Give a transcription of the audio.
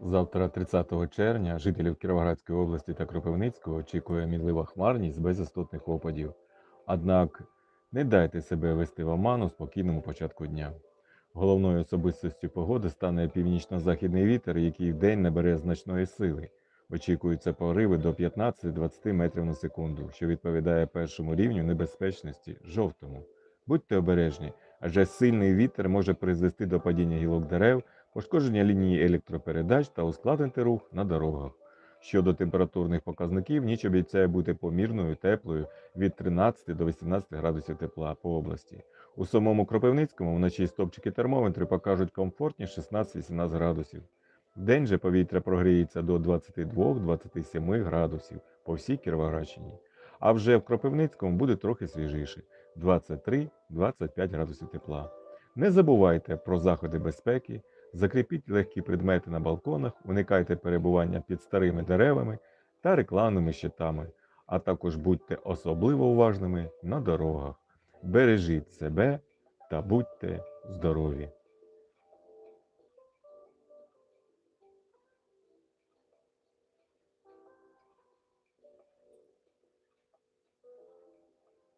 Завтра, 30 червня, жителів Кіровоградської області та Кропивницького очікує мінлива хмарність без істотних опадів. Однак не дайте себе вести в оману спокійному початку дня. Головною особистістю погоди стане північно-західний вітер, який вдень набере значної сили. Очікуються пориви до 15-20 метрів на секунду, що відповідає першому рівню небезпечності жовтому. Будьте обережні, адже сильний вітер може призвести до падіння гілок дерев, пошкодження лінії електропередач та ускладнити рух на дорогах. Щодо температурних показників, ніч обіцяє бути помірною, теплою від 13 до 18 градусів тепла по області. У самому Кропивницькому вночі стопчики термометри покажуть комфортні 16-18 градусів. Вдень же повітря прогріється до 22-27 градусів по всій Кіровоградщині. А вже в Кропивницькому буде трохи свіжіше 23-25 градусів тепла. Не забувайте про заходи безпеки, закріпіть легкі предмети на балконах, уникайте перебування під старими деревами та рекламними щитами, а також будьте особливо уважними на дорогах. Бережіть себе та будьте здорові!